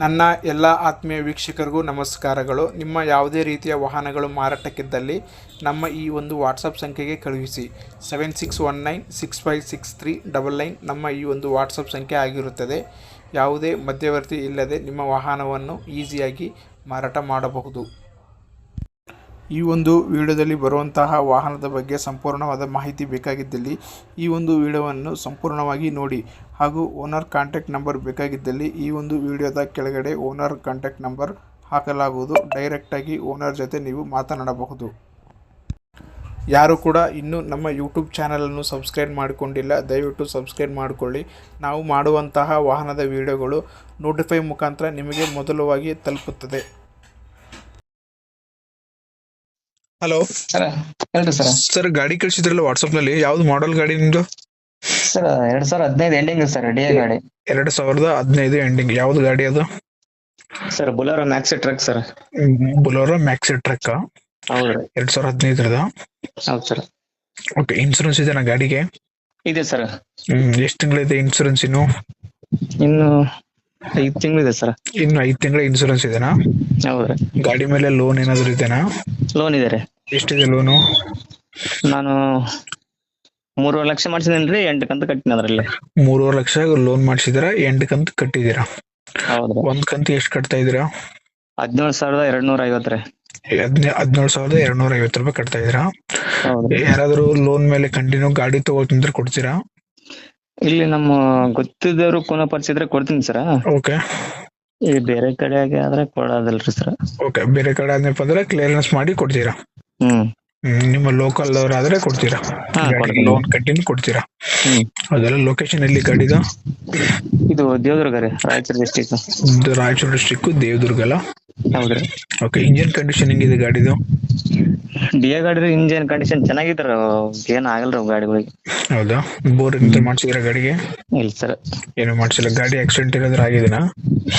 ನನ್ನ ಎಲ್ಲ ಆತ್ಮೀಯ ವೀಕ್ಷಕರಿಗೂ ನಮಸ್ಕಾರಗಳು. ನಿಮ್ಮ ಯಾವುದೇ ರೀತಿಯ ವಾಹನಗಳು ಮಾರಾಟಕ್ಕಿದ್ದಲ್ಲಿ ನಮ್ಮ ಈ ಒಂದು ವಾಟ್ಸಪ್ ಸಂಖ್ಯೆಗೆ ಕಳುಹಿಸಿ. Seven six one nine six five six three double nine ನಮ್ಮ ಈ ಒಂದು ವಾಟ್ಸಪ್ ಸಂಖ್ಯೆ ಆಗಿರುತ್ತದೆ. ಯಾವುದೇ ಮಧ್ಯವರ್ತಿ ಇಲ್ಲದೆ ನಿಮ್ಮ ವಾಹನವನ್ನು ಈಸಿಯಾಗಿ ಮಾರಾಟ ಮಾಡಬಹುದು. ಈ ಒಂದು ವಿಡಿಯೋದಲ್ಲಿ ಬರುವಂತಹ ವಾಹನದ ಬಗ್ಗೆ ಸಂಪೂರ್ಣವಾದ ಮಾಹಿತಿ ಬೇಕಾಗಿದ್ದಲ್ಲಿ ಈ ಒಂದು ವಿಡಿಯೋವನ್ನು ಸಂಪೂರ್ಣವಾಗಿ ನೋಡಿ ಹಾಗೂ ಓನರ್ ಕಾಂಟ್ಯಾಕ್ಟ್ ನಂಬರ್ ಬೇಕಾಗಿದ್ದಲ್ಲಿ ಈ ಒಂದು ವಿಡಿಯೋದ ಕೆಳಗಡೆ ಓನರ್ ಕಾಂಟ್ಯಾಕ್ಟ್ ನಂಬರ್ ಹಾಕಲಾಗುವುದು. ಡೈರೆಕ್ಟಾಗಿ ಓನರ್ ಜೊತೆ ನೀವು ಮಾತನಾಡಬಹುದು. ಯಾರು ಕೂಡ ಇನ್ನೂ ನಮ್ಮ ಯೂಟ್ಯೂಬ್ ಚಾನಲನ್ನು ಸಬ್ಸ್ಕ್ರೈಬ್ ಮಾಡಿಕೊಂಡಿಲ್ಲ, ದಯವಿಟ್ಟು ಸಬ್ಸ್ಕ್ರೈಬ್ ಮಾಡಿಕೊಳ್ಳಿ. ನಾವು ಮಾಡುವಂತಹ ವಾಹನದ ವಿಡಿಯೋಗಳು ನೋಟಿಫೈ ಮುಖಾಂತರ ನಿಮಗೆ ಮೊದಲವಾಗಿ ತಲುಪುತ್ತದೆ. ಹಲೋ ಸರ್ ಹೇಳ್ರಿ ಸರ್. ಸರ್ ಗಾಡಿ ಕಳ್ಸಿದ್ರಲ್ಲ ವಾಟ್ಸ್ಆಪ್ನಲ್ಲಿ ಯಾವ್ದು ಮಾಡೆಲ್ ಗಾಡಿ ನಿಮ್ದು? ಸರ್ ಎರಡ್ ಸಾವಿರ ಹದಿನೈದು ಎಂಡಿಂಗ್ ಸರ್ ಡಿ ಗಾಡಿ. ಎರಡ್ ಸಾವಿರದ ಹದಿನೈದು ಎಂಡಿಂಗ್ ಯಾವ್ದು ಗಾಡಿ ಅದು? Sir Bolero maxi truck sir. Bolero maxi truck ಹೌದು ಎರಡ್ ಸಾವಿರದ ಹದಿನೈದರದ? ಹೌದು ಸರ್. ಓಕೆ ಇನ್ಸೂರೆನ್ಸ್ ಇದೆನಾ ಗಾಡಿಗೆ? ಇದೆ ಸರ್. ಹ್ಮ್ ಎಷ್ಟು ತಿಂಗಳಿದೆ ಇನ್ಸೂರೆನ್ಸ್ ಇನ್ನು? ಇನ್ನು ಐದು ತಿಂಗಳಿದೆ ಸರ್. ಇನ್ನು ಐದ್ ತಿಂಗಳ ಇನ್ಸೂರೆನ್ಸ್ ಇದೆನಾ? ಹೌದ್ರಿ. ಗಾಡಿ ಮೇಲೆ ಲೋನ್ ಏನಾದ್ರು ಇದೆನಾ? ಲೋನ್ ಇದೆ ರೀ. ಎಷ್ಟಿದೆ ಲೋನು ನಾನು ಮೂರುವರೆ ಲಕ್ಷ ಮಾಡ್ಸಿದೇನ್ರಿ ಎಂಟು ಕಂತು ಕಟ್ಟಿನ ಅದ್ರಲ್ಲಿ. ಮೂರುವರೆ ಲಕ್ಷ ಲೋನ್ ಮಾಡ್ಸಿದ್ರ ಎಂಟು ಕಂತು ಕಟ್ಟಿದ್ದೀರಾ ಹೌದ್ರಿ. ಒಂದ್ ಕಂತು ಎಷ್ಟು ಕಟ್ತಾ ಇದೀರಾ ಹದಿನೇಳು ಸಾವಿರದ ಎರಡ್ನೂರ ನೂರ ಐವತ್ತು ರೀ. ಹದಿನೇ ಹದಿನೇಳು ಸಾವಿರದ ಎರಡ್ನೂರ ಐವತ್ತು ರೂಪಾಯಿ ಕಟ್ತಾ ಇದೀರಾ ಯಾರಾದ್ರೂ ಲೋನ್ ಮೇಲೆ ಕಂಟಿನ್ಯೂ ಗಾಡಿ ತಗೋತಂದ್ರೆ ಕೊಡ್ತೀರಾ? ಇಲ್ಲಿ ನಮ್ಮ ಗೊತ್ತಿದ್ದವರು ಕೋನ ಪರಿಚಿದ್ರೆ ಕೊಡ್ತೀನಿ ಸರ್ ಓಕೆ ಈ ಬೇರೆ ಕಡೆಗೆ ಆದ್ರೆ ಕೊಡೋದಲ್ರಿ ಸರ್ ಓಕೆ ಬೇರೆ ಕಡೆ ಆದ್ನಪ್ಪ ಅಂದ್ರೆ ಕ್ಲಿಯರೆನ್ಸ್ ಮಾಡಿ ಕೊಡ್ತೀರಾ? ಹ್ಮ್. ನಿಮ್ಮ ಲೋಕಲ್ ಆದ್ರೆ ಕೊಡ್ತೀರಾ? ಲೋನ್ ಕಟ್ಟಿನ ಕೊಡ್ತೀರಾ? ಅದೆಲ್ಲ ಲೊಕೇಶನ್ ಎಲ್ಲಿ ಗಾಡಿದು? ಇದು ದೇವದುರ್ಗ ರೀ ರಾಯಚೂರು ಡಿಸ್ಟಿಕ್ ರಾಯಚೂರು ಡಿಸ್ಟಿಕ್ ದೇವದುರ್ಗ ಅಲ್ಲ? ಹೌದ್ರಿ. ಓಕೆ ಇಂಜಿನ್ ಕಂಡೀಷನ್ ಹೆಂಗಿದೆ ಗಾಡಿದು? ಡಿ ಎ ಗಾಡಿ ಇಂಜಿನ್ ಕಂಡೀಷನ್ ಚೆನ್ನಾಗಿದ್ರ ಏನ್ ಆಗಲ್ರಿ ಗಾಡಿಗಳಿಗೆ? ಹೌದಾ? ಬೋರ್ ಎಂತ ಮಾಡ್ಸಿದ್ರ ಗಾಡಿಗೆ? ಇಲ್ಲ ಸರ್. ಏನು ಮಾಡ್ಸಿಲ್ಲ. ಗಾಡಿ ಆಕ್ಸಿಡೆಂಟ್ ಏನಾದ್ರು ಆಗಿದೆನಾ?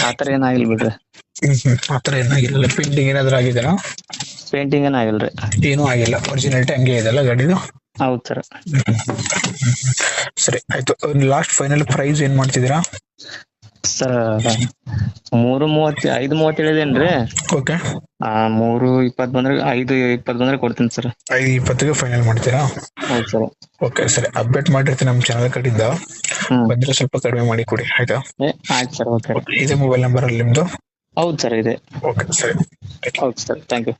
ಆತರ ಏನಾಗಿಲ್ಲ ಬಿಡ್ರಿ. ಆತರ ಏನಾಗಿಲ್ಲ ಪೇಂಟಿಂಗ್ ಏನಾದ್ರು ಆಗಿದೆನಾ? ಪೇಂಟಿಂಗ್ ಏನ್ ಏನು ಏನೂ ಆಗಿಲ್ಲ. ಒರಿಜಿನಾಲಿಟಿ ಹಂಗೆ ಇದೆಲ್ಲ ಗಾಡಿದು? ಹೌದು ಸರ್. ಸರಿ ಆಯ್ತು. ಲಾಸ್ಟ್ ಫೈನಲ್ ಪ್ರೈಸ್ ಏನ್ ಮಾಡ್ತಿದ್ದೀರಾ? ಸರ್ ಮೂರು ಮೂವತ್ ಐದು ಮೂವತ್ ಹೇಳಿದೇನ್ರಿ? ಓಕೆ. ಆ ಮೂರು ಇಪ್ಪತ್ ಬಂದ್ರೆ ಐದು ಇಪ್ಪತ್ ಬಂದ್ರೆ ಕೊಡ್ತೀನಿ ಸರ್. ಐದು ಇಪ್ಪತ್ತಿಗೆ ಫೈನಲ್ ಮಾಡ್ತೀರಾ? ಹೌದ್ ಸರ್. ಓಕೆ ಸರಿ. ಅಪ್ಡೇಟ್ ಮಾಡಿರ್ತೀನಿ ನಮ್ಮ ಚಾನಲ್ ಕಡೆಯಿಂದ. ಬಂದ್ರೆ ಸ್ವಲ್ಪ ಕಡಿಮೆ ಮಾಡಿ ಕೊಡಿ ಆಯ್ತಾ? ಆಯ್ತು ಸರ್ ಓಕೆ. ಇದೇ ಮೊಬೈಲ್ ನಂಬರ್ ಅಲ್ಲಿ ನಿಮ್ದು? ಹೌದು ಸರ್ ಇದೆ. ಓಕೆ ಸರಿ. ಹೌದು ಸರ್ ಥ್ಯಾಂಕ್ ಯು